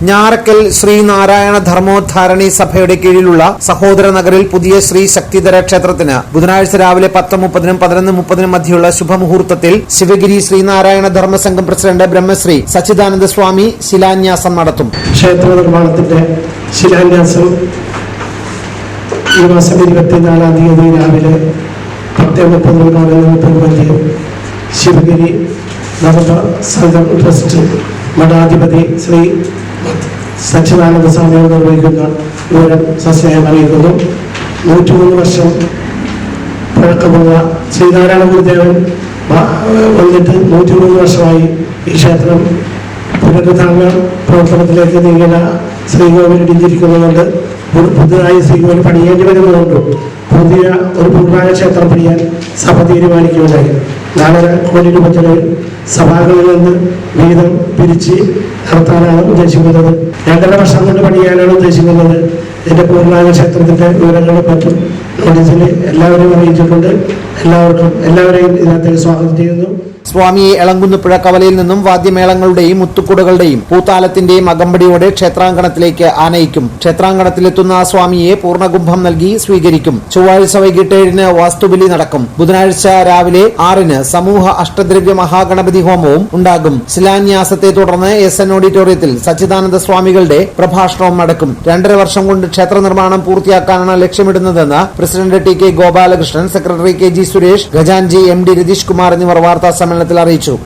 ഞാറക്കൽ ശ്രീനാരായണ ധർമ്മോദ്ധാരണി സഭയുടെ കീഴിലുള്ള സഹോദര നഗറിൽ പുതിയ ശ്രീ ശക്തിധര ക്ഷേത്രത്തിന് ബുധനാഴ്ച രാവിലെ പത്ത് മുപ്പതിനും പതിനൊന്ന് മുപ്പതിനും മധ്യയുള്ള ശുഭമുഹൂർത്തത്തിൽ ശിവഗിരി ശ്രീനാരായണ ധർമ്മസംഘം പ്രസിഡന്റ് ബ്രഹ്മശ്രീ സച്ചിദാനന്ദ സ്വാമി ശിലാന്യാസം നടത്തും. ക്ഷേത്ര നിർമ്മാണത്തിന്റെ ശിലാന്യാസം ഈ മാസം ഇരുപത്തിനാലാം തീയതി രാവിലെ പത്ത് മുപ്പതിന് മുപ്പത് മധ്യം ശിവഗിരി ട്രസ്റ്റ് മഠാധിപതി ശ്രീ സച്ചിദാനന്ദ സ്വാമികൾ നിർവഹിക്കുന്ന വിവരം സസ്നേഹം അറിയിക്കുന്നു നൂറ്റിമൂന്ന് വർഷം പഴക്കമുള്ള ശ്രീനാരായണ ഗുരുദേവൻ വന്നിട്ട് നൂറ്റിമൂന്ന് വർഷമായി ഈ ക്ഷേത്രം പുനരുദ്ധാരണ പ്രവർത്തനത്തിലേക്ക് നീങ്ങുന്ന ശ്രീകോവിൽ ഇടിഞ്ഞിരിക്കുന്നതുകൊണ്ട് പുതുതായി ശ്രീകോവിൽ പണിയേണ്ടി വരുന്നതുകൊണ്ട് പുതിയ ഒരു പൂർണായ ക്ഷേത്രം പണിയാൻ സഭ തീരുമാനിക്കുകയുണ്ടായി. നാലര കോടി രൂപ ചെലവിൽ സഭകളിൽ നിന്ന് വീതം പിരിച്ച് നടത്താനാണ് ഉദ്ദേശിക്കുന്നത്. രണ്ടര വർഷം കൊണ്ട് പണിയാനാണ് ഉദ്ദേശിക്കുന്നത്. ഇതിന്റെ പൂർണാംഗ ക്ഷേത്രത്തിന്റെ വിവരങ്ങളെ മറ്റും നോട്ടീസിൽ എല്ലാവരെയും അറിയിച്ചിട്ടുണ്ട്. എല്ലാവർക്കും എല്ലാവരെയും ഇതിനകത്തേക്ക് സ്വാഗതം ചെയ്യുന്നു. സ്വാമിയെ എളങ്കുന്നുപുഴ കവലയിൽ നിന്നും വാദ്യമേളങ്ങളുടെയും മുത്തുക്കുടകളുടെയും പൂത്താലത്തിന്റെയും അകമ്പടിയോടെ ക്ഷേത്രാങ്കണത്തിലേക്ക് ആനയിക്കും. ക്ഷേത്രാങ്കണത്തിലെത്തുന്ന സ്വാമിയെ പൂർണകുംഭം നൽകി സ്വീകരിക്കും. ചൊവ്വാഴ്ച വൈകിട്ട് ഏഴിന് വാസ്തുബലി നടക്കും. ബുധനാഴ്ച രാവിലെ ആറിന് സമൂഹ അഷ്ടദ്രവ്യ മഹാഗണപതി ഹോമവും ഉണ്ടാകും. ശിലാന്യാസത്തെ തുടർന്ന് എസ് എൻ ഓഡിറ്റോറിയത്തിൽ സച്ചിദാനന്ദ സ്വാമികളുടെ പ്രഭാഷണവും നടക്കും. രണ്ടര വർഷം കൊണ്ട് ക്ഷേത്ര നിർമ്മാണം പൂർത്തിയാക്കാനാണ് ലക്ഷ്യമിടുന്നതെന്ന് president T K Gopalakrishnan secretary K G Suresh Gajanji M D Ratheesh Kumar എന്നിവർ വാർത്താ സമ്മേളനത്തിൽ അറിയിച്ചു.